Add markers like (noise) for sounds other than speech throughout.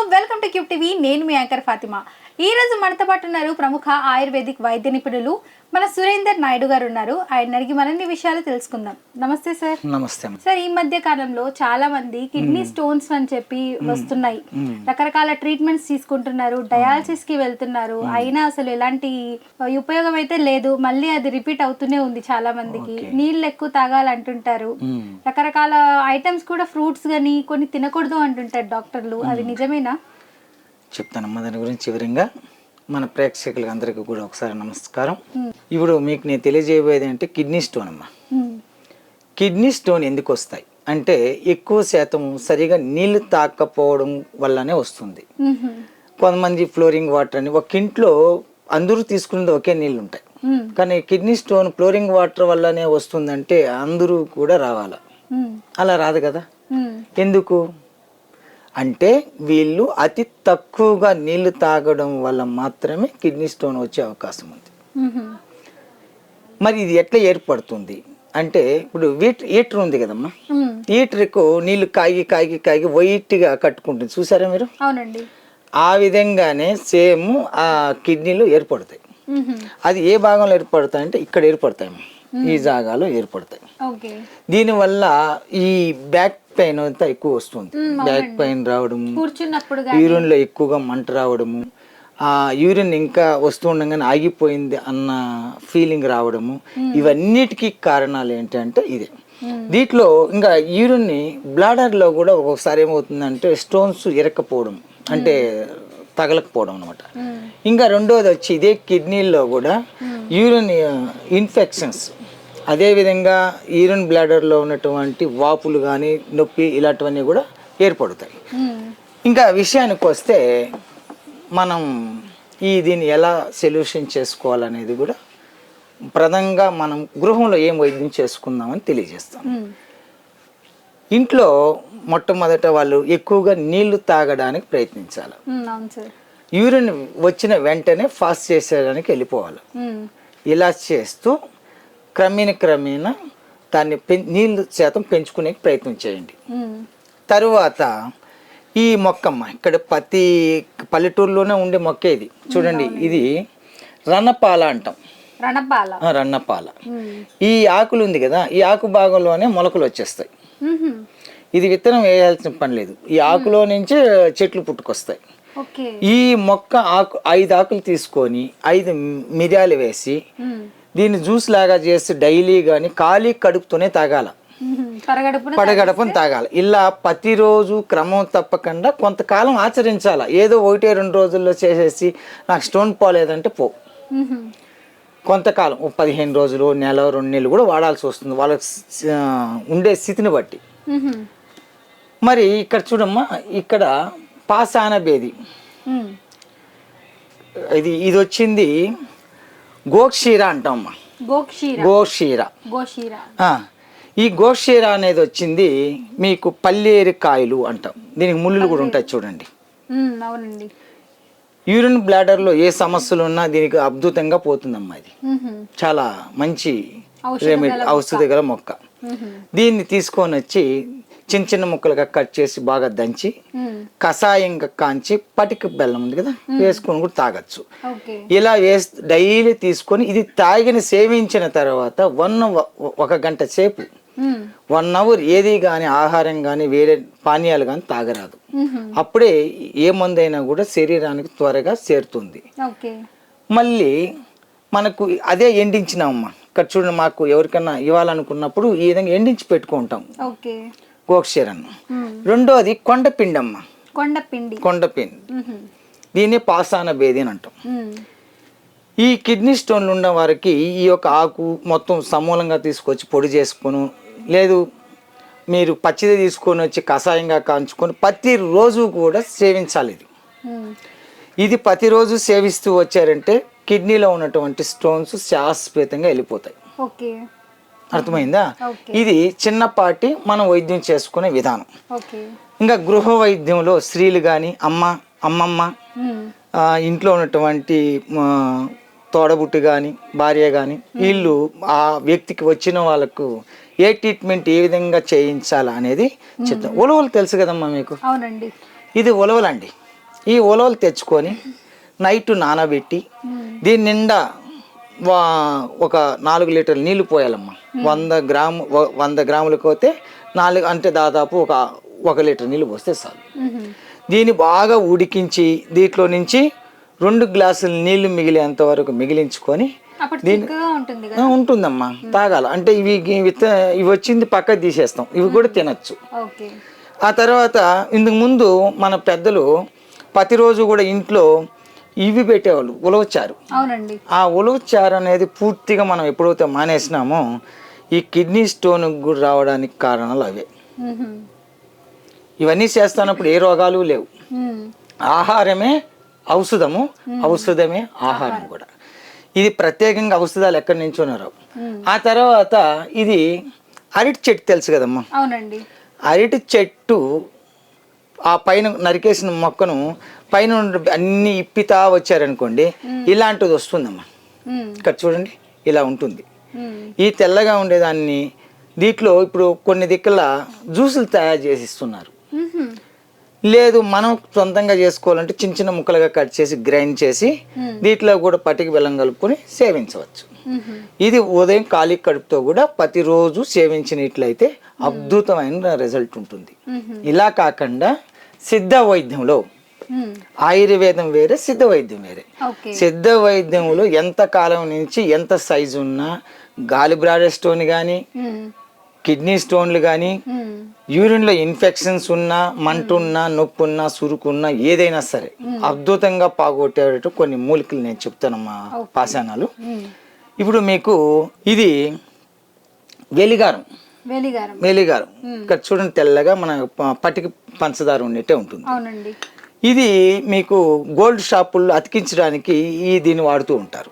Hello welcome to cube TV. నేను మీ anchor Fatima. ఈ రోజు మనతో పాటు ఉన్నారు ప్రముఖ ఆయుర్వేదిక్ వైద్య నిపుణులు మన సురేందర్ నాయుడు గారు ఉన్నారు. ఆయన అడిగి మరిన్ని విషయాలు తెలుసుకుందాం. నమస్తే సార్. నమస్తే. సార్ ఈ మధ్య కాలంలో చాలా మంది కిడ్నీ స్టోన్స్ అని చెప్పి వస్తున్నాయి. రకరకాల ట్రీట్మెంట్స్ తీసుకుంటున్నారు. డయాలసిస్కి వెళ్తున్నారు. అయినా అసలు ఎలాంటి ఉపయోగం అయితే లేదు. మళ్ళీ అది రిపీట్ అవుతూనే ఉంది చాలా మందికి. నీళ్ళు ఎక్కువ తాగాలంటుంటారు. రకరకాల ఐటమ్స్ కూడా ఫ్రూట్స్ కానీ కొన్ని తినకూడదు అంటుంటారు డాక్టర్లు. అది నిజమేనా? చెప్తానమ్మా దాని గురించి వివరంగా మన ప్రేక్షకులకు అందరికీ కూడా ఒకసారి నమస్కారం ఇప్పుడు మీకు నేను తెలియజేయబోయేది అంటే కిడ్నీ స్టోన్ అమ్మా మ్మ్. కిడ్నీ స్టోన్ ఎందుకు వస్తాయి అంటే ఎక్కువ శాతం సరిగా నీళ్ళు తాకపోవడం వల్లనే వస్తుంది. కొంతమంది ఫ్లోరింగ్ వాటర్ అని ఒక ఇంట్లో అందరూ తీసుకునేది ఒకే నీళ్ళు ఉంటాయి. కానీ కిడ్నీ స్టోన్ ఫ్లోరింగ్ వాటర్ వల్లనే వస్తుందంటే అందరూ కూడా రావాల. అలా రాదు కదా. ఎందుకు అంటే వీళ్ళు అతి తక్కువగా నీళ్ళు తాగడం వల్ల మాత్రమే కిడ్నీ స్టోన్ వచ్చే అవకాశం ఉంది. మరి ఇది ఎట్లా ఏర్పడుతుంది? అంటే ఇప్పుడు వీట్ హీటర్ ఉంది కదమ్మా? మ్మ్. హీటర్కు నీళ్ళు కాగి కాగి కాగి వైట్గా కట్టుకుంటుంది. చూసారా మీరు? అవునండి. ఆ విధంగానే సేమ్ ఆ కిడ్నీలు ఏర్పడతాయి. అది ఏ భాగంలో ఏర్పడతాయి అంటే ఇక్కడ ఏర్పడతాయి. ఈ జాగాలో ఏర్పడతాయి. దీనివల్ల ఈ బ్యాక్ పెయిన్ అంతా ఎక్కువ వస్తుంది. బ్యాక్ పెయిన్ రావడము కూర్చున్నప్పుడు యూరిన్లో ఎక్కువగా మంట రావడము ఆ యూరిన్ ఇంకా వస్తూ ఉండగానే ఆగిపోయింది అన్న ఫీలింగ్ రావడము ఇవన్నిటికీ కారణాలు ఏంటంటే ఇదే. దీంట్లో ఇంకా యూరిన్ని బ్లాడర్లో కూడా ఒక్కొక్కసారి ఏమవుతుందంటే స్టోన్స్ ఇరక్కపోవడం అంటే తగలకపోవడం అనమాట ఇంకా రెండోది వచ్చి ఇదే కిడ్నీలో కూడా యూరిన్ ఇన్ఫెక్షన్స్ అదేవిధంగా యూరిన్ బ్లాడర్లో ఉన్నటువంటి వాపులు కానీ నొప్పి ఇలాంటివన్నీ కూడా ఏర్పడతాయి. ఇంకా విషయానికి వస్తే మనం ఈ దీన్ని ఎలా సొల్యూషన్ చేసుకోవాలనేది కూడా ప్రధానంగా మనం గృహంలో ఏం వైద్యం చేసుకుందామని తెలియజేస్తాం. ఇంట్లో మొట్టమొదట వాళ్ళు ఎక్కువగా నీళ్ళు తాగడానికి ప్రయత్నించాలి. సార్ యూరిన్ వచ్చిన వెంటనే ఫాస్ట్ చేసేయడానికి వెళ్ళిపోవాలి. ఇలా చేస్తూ క్రమేణ క్రమేణ దాన్ని పెం నీళ్ళు శాతం పెంచుకునే ప్రయత్నం చేయండి. తరువాత ఈ మొక్కమ్మ ఇక్కడ ప్రతి పల్లెటూరులోనే ఉండే మొక్క ఇది. చూడండి ఇది రన్నపాల అంటాం. రణపాల. మ్మ్. ఈ ఆకులు ఉంది కదా ఈ ఆకు భాగంలోనే మొలకలు వచ్చేస్తాయి. ఇది విత్తనం వేయాల్సిన పని లేదు. ఈ ఆకులో నుంచే చెట్లు పుట్టుకొస్తాయి. ఈ మొక్క ఆకు ఐదు ఆకులు తీసుకొని ఐదు మిరియాలు వేసి. దీన్ని జ్యూస్ లాగా చేసి డైలీ కానీ ఖాళీ కడుపుతోనే తాగాల. (laughs) పడగడపని తాగాలి. ఇలా ప్రతిరోజు క్రమం తప్పకుండా కొంతకాలం ఆచరించాలి. ఏదో ఒకటే రెండు రోజుల్లో చేసేసి నాకు స్టోన్ పోలేదంటే పో. కొంతకాలం పదిహేను రోజులు నెల రెండు నెలలు కూడా వాడాల్సి వస్తుంది. వాళ్ళకి ఉండే స్థితిని బట్టి. మరి ఇక్కడ చూడమ్మా ఇక్కడ పాసాన బేది. ఇది ఇది వచ్చింది గోక్షీర అంటామమ్మా గోక్షీర. గోక్షీర. ఈ గోక్షీర అనేది వచ్చింది మీకు పల్లేరు కాయలు అంటాం. దీనికి ముళ్ళులు కూడా ఉంటాయి చూడండి. అవునండి. యూరిన్ బ్లాడర్లో ఏ సమస్యలు ఉన్నా దీనికి అద్భుతంగా పోతుందమ్మా ఇది. చాలా మంచి ఔషధ రెమెడీ ఔషధ గల మొక్క. దీన్ని తీసుకొని వచ్చి చిన్న చిన్న ముక్కలుగా కట్ చేసి బాగా దంచి. కషాయంగా కాంచి పటిక బెల్లం ఉంది కదా వేసుకొని కూడా తాగొచ్చు. ఇలా వేసి డైలీ తీసుకొని ఇది తాగిన సేవించిన తర్వాత వన్ ఒక గంట సేపు. వన్ అవర్ ఏది కానీ ఆహారం కానీ వేరే పానీయాలు కానీ తాగరాదు. అప్పుడే ఏ మందైనా కూడా శరీరానికి త్వరగా చేరుతుంది. మళ్ళీ మనకు అదే ఎండించినామమ్మా. ఇక్కడ చూడండి మాకు ఎవరికైనా ఇవ్వాలనుకున్నప్పుడు ఈ విధంగా ఎండించి పెట్టుకుంటాం. గోక్షీరను. రెండోది కొండపిండమ్మ కొండపిండి కొండపిండి. దీన్ని పాసాన బేది అని అంటాం. ఈ కిడ్నీ స్టోన్లు ఉన్న వారికి ఈ యొక్క ఆకు మొత్తం సమూలంగా తీసుకొచ్చి పొడి చేసుకొని లేదు మీరు పచ్చిది తీసుకొని వచ్చి కషాయంగా కాంచుకొని ప్రతిరోజు కూడా సేవించాలి ఇది. ఇది ప్రతిరోజు సేవిస్తూ వచ్చారంటే కిడ్నీలో ఉన్నటువంటి స్టోన్స్ శాశ్వతంగా వెళ్ళిపోతాయి ఓకే అర్థమైందా? ఇది చిన్నపాటి మనం వైద్యం చేసుకునే విధానం. ఇంకా గృహ వైద్యంలో స్త్రీలు కానీ అమ్మ అమ్మమ్మ ఇంట్లో ఉన్నటువంటి తోడబుట్టి కానీ భార్య కానీ వీళ్ళు ఆ వ్యక్తికి వచ్చిన వాళ్ళకు ఏ ట్రీట్మెంట్ ఏ విధంగా చేయించాలా అనేది చెప్తాం. ఉలవలు తెలుసు కదమ్మా మీకు? ఇది ఉలవలండి. ఈ ఉలవలు తెచ్చుకొని నైట్ నానబెట్టి దీని నిండా ఒక నాలుగు లీటర్ల నీళ్ళు పోయాలమ్మా. వంద గ్రాము వంద గ్రాములకు పోతే నాలుగు అంటే దాదాపు ఒక ఒక లీటర్ నీళ్ళు పోస్తే చాలు. దీన్ని బాగా ఉడికించి దీంట్లో నుంచి రెండు గ్లాసులు నీళ్ళు మిగిలేంత వరకు మిగిలించుకొని ఆ, ఉంటుందమ్మా తాగాల. అంటే ఇవి ఇవి వచ్చింది పక్కకు తీసేస్తాం. ఇవి కూడా తినచ్చు. ఆ తర్వాత ఇందుకు ముందు మన పెద్దలు ప్రతిరోజు కూడా ఇంట్లో ఇవి పెట్టేవాళ్ళు ఉలవచారు అవునండి. ఆ ఉలవచారు అనేది పూర్తిగా మనం ఎప్పుడైతే మానేసినామో ఈ కిడ్నీ స్టోన్ కూడా రావడానికి కారణాలు అవే. ఇవన్నీ చేస్తున్నప్పుడు ఏ రోగాలు లేవు. ఆహారమే ఔషధము ఔషధమే ఆహారం కూడా. ఇది ప్రత్యేకంగా ఔషధాలు ఎక్కడి నుంచో రావు ఆ తర్వాత ఇది అరటి చెట్టు తెలుసు కదమ్మా? అరటి చెట్టు ఆ పైన నరికేసిన మొక్కను పైన అన్ని ఇప్పితా వచ్చారనుకోండి ఇలాంటిది వస్తుందమ్మా మ్మ్. ఇక్కడ చూడండి ఇలా ఉంటుంది. ఈ తెల్లగా ఉండేదాన్ని దీంట్లో ఇప్పుడు కొన్ని దిక్కుల జ్యూసులు తయారు చేసి ఇస్తున్నారు. లేదు మనం సొంతంగా చేసుకోవాలంటే చిన్న చిన్న ముక్కలుగా కట్ చేసి గ్రైండ్ చేసి దీంట్లో కూడా పటికి బెల్లం కలుపుకొని సేవించవచ్చు. ఇది ఉదయం ఖాళీ కడుపుతో కూడా ప్రతిరోజు సేవించినట్లయితే అద్భుతమైన రిజల్ట్ ఉంటుంది ఇలా కాకుండా సిద్ధ వైద్యంలో. ఆయుర్వేదం వేరే సిద్ధ వైద్యం వేరే సిద్ధ వైద్యంలో ఎంత కాలం నుంచి ఎంత సైజు ఉన్నా గాలి బ్రాడర్ స్టోన్ కానీ. కిడ్నీ స్టోన్లు కానీ. యూరిన్లో ఇన్ఫెక్షన్స్ ఉన్నా మంట ఉన్నా నొప్పి ఉన్నా సురుకు ఉన్నా ఏదైనా సరే అద్భుతంగా పాగొట్టేటట్టు కొన్ని మూలికలు నేను చెప్తానమ్మా పాశానాలు మ్మ్. ఇప్పుడు మీకు ఇది వెలిగారం వెలిగారం ఇక్కడ చూడండి తెల్లగా మన పటికి పంచదార ఉన్నట్టే ఉంటుంది. అవునండి. ఇది మీకు గోల్డ్ షాపుల్లో అతికించడానికి ఈ దీన్ని వాడుతూ ఉంటారు.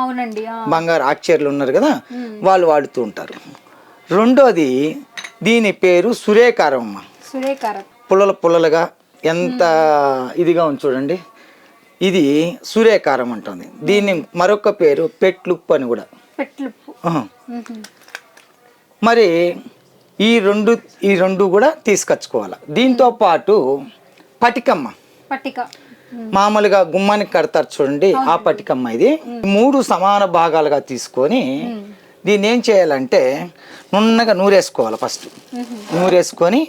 అవునండి. బంగారు ఆశ్చర్యులు ఉన్నారు కదా వాళ్ళు వాడుతూ ఉంటారు. రెండోది దీని పేరు సురేకారం అమ్మ సురేకారం పుల్లల పుల్లలుగా ఎంత ఇదిగా ఉంది చూడండి. ఇది సూర్యకారం అంటుంది. దీన్ని మరొక పేరు పెట్లుప్పు అని కూడా. పెట్లుప్పు. మరి ఈ రెండు ఈ రెండు కూడా తీసుకొచ్చుకోవాలి. దీంతో పాటు పటికమ్మ. పట్టిక మ్మ్. మామూలుగా గుమ్మానికి కడతారు చూడండి ఆ పటికమ్మ ఇది. మూడు సమాన భాగాలుగా తీసుకొని దీన్ని ఏం చేయాలంటే నున్నగా నూరేసుకోవాలి ఫస్ట్. నూరేసుకొని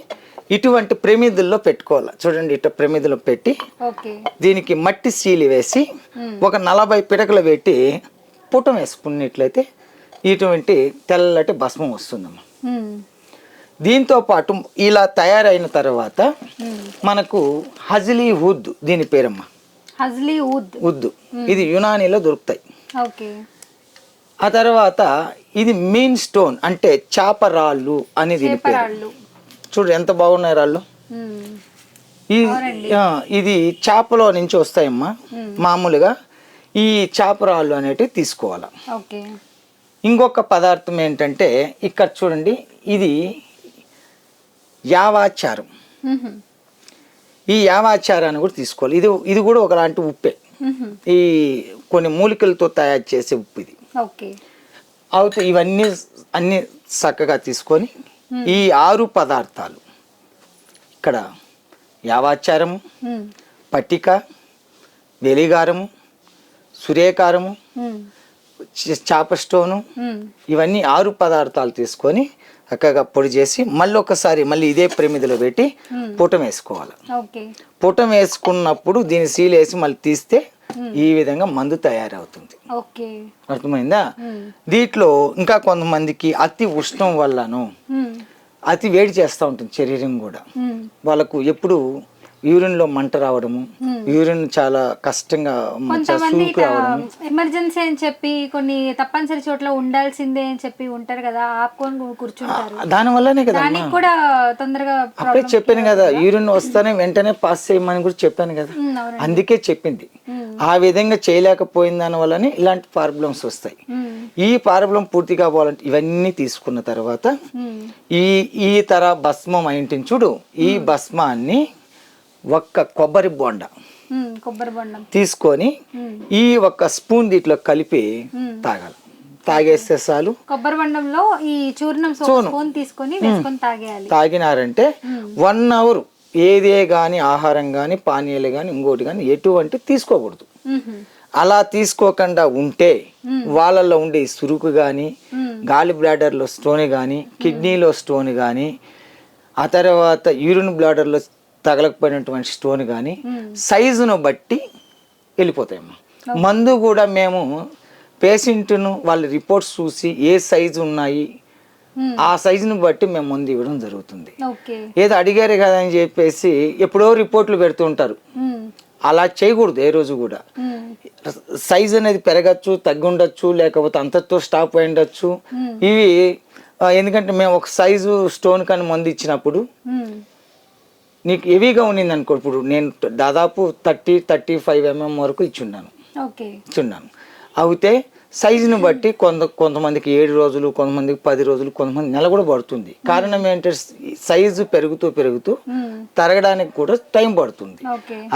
ఇటువంటి ప్రమిదుల్లో పెట్టుకోవాలి. చూడండి ఇట్లా ప్రమిదిలో పెట్టి దీనికి మట్టి సీలి వేసి ఒక నలభై పిడకలు పెట్టి పుటం వేసుకున్నట్లయితే ఇటువంటి తెల్లటి భస్మం వస్తుందమ్మా. మ్మ్. దీంతో పాటు ఇలా తయారైన తర్వాత మనకు హజిలీ ఉద్ దీని పేరమ్మా. హజ్లీ ఊద్ ఉద్దు ఇది యునానీలో దొరుకుతాయి. ఓకే. ఆ తర్వాత ఇది మీన్ స్టోన్ అంటే చాప రాళ్ళు అని దీని పేరు. చేపరాళ్ళు. చూడు ఎంత బాగున్నాయి రాళ్ళు. ఇది చేపలో నుంచి వస్తాయమ్మా. మామూలుగా ఈ చేప రాళ్ళు అనేటివి తీసుకోవాలి. ఓకే. ఇంకొక పదార్థం ఏంటంటే ఇక్కడ చూడండి ఇది యావాచారం. ఈ యావాచారాన్ని కూడా తీసుకోవాలి. ఇది ఇది కూడా ఒకలాంటి ఉప్పే. ఈ కొన్ని మూలికలతో తయారు చేసే ఉప్పు ఇది. అవుతే ఇవన్నీ అన్ని చక్కగా తీసుకొని ఈ ఆరు పదార్థాలు ఇక్కడ యావాచారము. పట్టిక వెలిగారము సురేకారము చాప స్టోను. ఇవన్నీ ఆరు పదార్థాలు తీసుకొని చక్కగా పొడి చేసి మళ్ళీ ఒకసారి మళ్ళీ ఇదే ప్రమిదిలో పెట్టి పుటం వేసుకోవాలి పుటం వేసుకున్నప్పుడు దీన్ని సీల్ వేసి మళ్ళీ తీస్తే ఈ విధంగా మందు తయారవుతుంది అర్థమైందా. దీంట్లో ఇంకా కొంతమందికి అతి ఉష్ణం వల్లను. అతి వేడి చేస్తూ ఉంటుంది శరీరం కూడా. వాళ్ళకు ఎప్పుడు యూరిన్లో మంట రావడము యూరిన్ చాలా కష్టంగా కొంతమంది ఎమర్జెన్సీ అని చెప్పి కొన్ని తప్పనిసరి చోట్ల ఉండాల్సిందే అని చెప్పి ఉంటారు కదా ఆపుకొని కూర్చుంటారు. దాని వల్లనే కదా కూడా తొందరగా అప్పుడే చెప్పాను కదా యూరిన్ వస్తానే వెంటనే పాస్ చేయమని కూడా చెప్పాను కదా. అందుకే చెప్పింది. ఆ విధంగా చేయలేకపోయిన దాని వల్లనే ఇలాంటి ప్రాబ్లమ్స్ వస్తాయి. ఈ ప్రాబ్లం పూర్తి కావాలంటే ఇవన్నీ తీసుకున్న తర్వాత. ఈ ఈ తర భస్మం అయింటిని చూడు. ఈ భస్మాన్ని ఒక్క కొబ్బరి బొండ. కొబ్బరి బొండం. తీసుకొని. ఈ ఒక్క స్పూన్ దీంట్లో కలిపి తాగాలి. తాగేస్తే చాలు. కొబ్బరి బొండంలో ఈ చూర్ణం స్పూన్ తీసుకొని వేసుకొని తాగేయాలి. తాగినారంటే వన్ అవర్ ఏదే కానీ ఆహారం కానీ పానీయాలు కానీ ఇంకోటి కానీ ఎటువంటి తీసుకోకూడదు. అలా తీసుకోకుండా ఉంటే వాళ్ళల్లో ఉండే సురుకు కానీ గాలి బ్లాడర్లో స్టోన్ కానీ కిడ్నీలో స్టోన్ కానీ ఆ తర్వాత యూరిన్ బ్లాడర్లో తగలకపోయినటువంటి స్టోన్ కానీ సైజును బట్టి వెళ్ళిపోతాయమ్మా మందు కూడా మేము పేషెంట్ను వాళ్ళ రిపోర్ట్స్ చూసి ఏ సైజు ఉన్నాయి. ఆ సైజును బట్టి మేము మందు ఇవ్వడం జరుగుతుంది ఏదో అడిగారు కదా అని చెప్పేసి ఎప్పుడో రిపోర్ట్లు పెడుతూ ఉంటారు. అలా చేయకూడదు ఏ రోజు కూడా. సైజ్ అనేది పెరగచ్చు తగ్గి ఉండొచ్చు లేకపోతే అంతతో స్టాప్ అయి ఉండొచ్చు. ఇవి ఎందుకంటే మేము ఒక సైజు స్టోన్ కానీ మందు ఇచ్చినప్పుడు. నీకు హెవీగా ఉన్నింది అనుకో ఇప్పుడు నేను దాదాపు థర్టీ థర్టీ ఫైవ్ ఎంఎం వరకు ఇచ్చున్నాను. ఇచ్చున్నాను. అయితే సైజుని బట్టి కొంత కొంతమందికి ఏడు రోజులు కొంతమందికి పది రోజులు కొంతమంది నెల కూడా పడుతుంది. కారణం ఏంటంటే సైజు పెరుగుతూ పెరుగుతూ. తరగడానికి కూడా టైం పడుతుంది.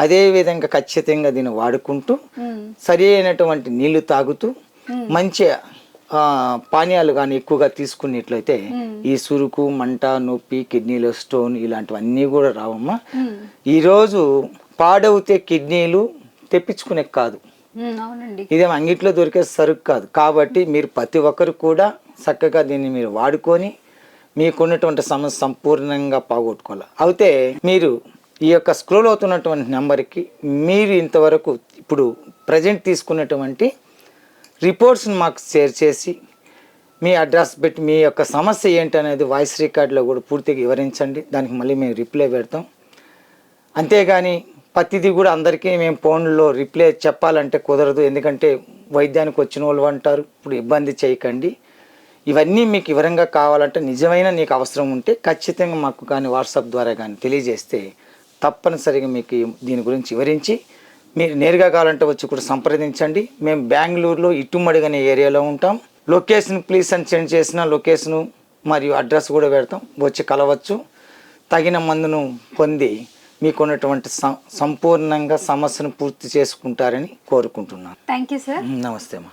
అదే విధంగా ఖచ్చితంగా దీన్ని వాడుకుంటూ. సరి అయినటువంటి నీళ్ళు తాగుతూ మంచి పానీయాలు కానీ ఎక్కువగా తీసుకున్నట్లయితే ఈ సురుకు మంట నొప్పి కిడ్నీలో స్టోన్ ఇలాంటివన్నీ కూడా రావమ్మా. మ్మ్. ఈరోజు పాడవుతే కిడ్నీలు తెప్పించుకునే కాదు. ఇదేం అంగిట్లో దొరికే సరుకు కాదు. కాబట్టి మీరు ప్రతి ఒక్కరు కూడా చక్కగా దీన్ని మీరు వాడుకొని మీకున్నటువంటి సమస్య సంపూర్ణంగా పోగొట్టుకోవాలి. అయితే మీరు ఈ యొక్క స్క్రోల్ అవుతున్నటువంటి నెంబర్కి మీరు ఇంతవరకు ఇప్పుడు ప్రజెంట్ తీసుకున్నటువంటి రిపోర్ట్స్ని మాకు షేర్ చేసి మీ అడ్రస్ పెట్టి మీ యొక్క సమస్య ఏంటి అనేది వాయిస్ రికార్డులో కూడా పూర్తిగా వివరించండి. దానికి మళ్ళీ మేము రిప్లై పెడతాం. అంతేగాని ప్రతిదీ కూడా అందరికీ మేము ఫోన్లో రిప్లై చెప్పాలంటే కుదరదు. ఎందుకంటే వైద్యానికి వచ్చిన వాళ్ళు అంటారు ఇప్పుడు ఇబ్బంది చేయకండి. ఇవన్నీ మీకు వివరంగా కావాలంటే నిజమైన నీకు అవసరం ఉంటే ఖచ్చితంగా మాకు కానీ వాట్సాప్ ద్వారా కానీ తెలియజేస్తే తప్పనిసరిగా మీకు దీని గురించి వివరించి మీరు నేరుగా కావాలంటే వచ్చి కూడా సంప్రదించండి. మేము బెంగళూరులో ఇటుమడిగ అనే ఏరియాలో ఉంటాం. లొకేషన్ ప్లీజ్ అని సెండ్ చేసిన లొకేషను మరియు అడ్రస్ కూడా పెడతాం. వచ్చి కలవచ్చు. తగిన మందును పొంది మీకున్నటువంటి సంపూర్ణంగా సమస్యను పూర్తి చేసుకుంటారని కోరుకుంటున్నాను. థ్యాంక్ యూ సార్ నమస్తే అమ్మా.